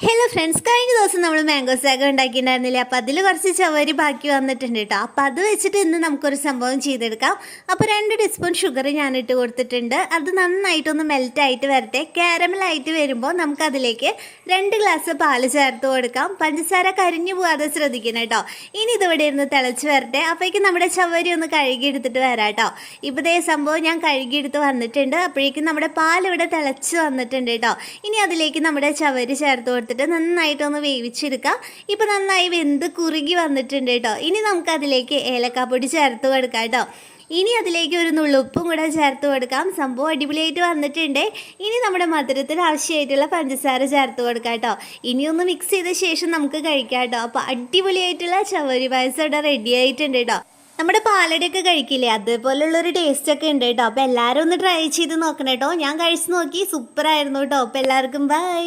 Hello friends കഴിഞ്ഞ ദിവസം നമ്മൾ മാംഗോ സാഗ ഉണ്ടാക്കിയിട്ടുണ്ടായിരുന്നില്ലേ? അപ്പോൾ അതിൽ കുറച്ച് ചവരി ബാക്കി വന്നിട്ടുണ്ട് കേട്ടോ അപ്പോൾ അത് വെച്ചിട്ട് ഇന്ന് നമുക്കൊരു സംഭവം ചെയ്തെടുക്കാം. അപ്പോൾ രണ്ട് ടീസ്പൂൺ ഷുഗർ ഞാൻ ഇട്ട് കൊടുത്തിട്ടുണ്ട്. അത് നന്നായിട്ടൊന്ന് മെൽറ്റായിട്ട് വരട്ടെ. കാരമലായിട്ട് വരുമ്പോൾ നമുക്കതിലേക്ക് രണ്ട് ഗ്ലാസ് പാൽ ചേർത്ത് കൊടുക്കാം. പഞ്ചസാര കരിഞ്ഞു പോകാതെ ശ്രദ്ധിക്കണം കേട്ടോ ഇനി ഇതിവിടെ ഇരുന്ന് തിളച്ച് വരട്ടെ. അപ്പോഴേക്കും നമ്മുടെ ചവരി ഒന്ന് കഴുകിയെടുത്തിട്ട് വരാം കേട്ടോ ഇപ്പോൾ ഇതേ സംഭവം ഞാൻ കഴുകിയെടുത്ത് വന്നിട്ടുണ്ട്. അപ്പോഴേക്കും നമ്മുടെ പാലിവിടെ തിളച്ച് വന്നിട്ടുണ്ട് കേട്ടോ ഇനി അതിലേക്ക് നമ്മുടെ ചവരി ചേർത്ത് കൊടുത്തിട്ട് നന്നായിട്ടൊന്ന് വേവിച്ചെടുക്കാം. ഇപ്പോൾ നന്നായി വെന്ത് കുറുകി വന്നിട്ടുണ്ട് കേട്ടോ. ഇനി നമുക്കതിലേക്ക് ഏലക്കാപ്പൊടി ചേർത്ത് കൊടുക്കാം കേട്ടോ. ഇനി അതിലേക്ക് ഒരു നുള്ളുപ്പും കൂടെ ചേർത്ത് കൊടുക്കാം. സംഭവം അടിപൊളിയായിട്ട് വന്നിട്ടുണ്ട്. ഇനി നമ്മുടെ മധുരത്തിന് ആവശ്യമായിട്ടുള്ള പഞ്ചസാര ചേർത്ത് കൊടുക്കാം കേട്ടോ. ഇനിയൊന്ന് മിക്സ് ചെയ്ത ശേഷം നമുക്ക് കഴിക്കാം കേട്ടോ. അപ്പോൾ അടിപൊളിയായിട്ടുള്ള ചവരി പായസം ഇവിടെ റെഡി ആയിട്ടുണ്ട് കേട്ടോ. നമ്മുടെ പാലടയൊക്കെ കഴിക്കില്ലേ? അതുപോലുള്ളൊരു ടേസ്റ്റ് ഒക്കെ ഉണ്ട് കേട്ടോ. അപ്പോൾ എല്ലാവരും ഒന്ന് ട്രൈ ചെയ്ത് നോക്കണം കേട്ടോ. ഞാൻ കഴിച്ച് നോക്കി. സൂപ്പറായിരുന്നു കേട്ടോ. അപ്പോൾ എല്ലാവർക്കും ബൈ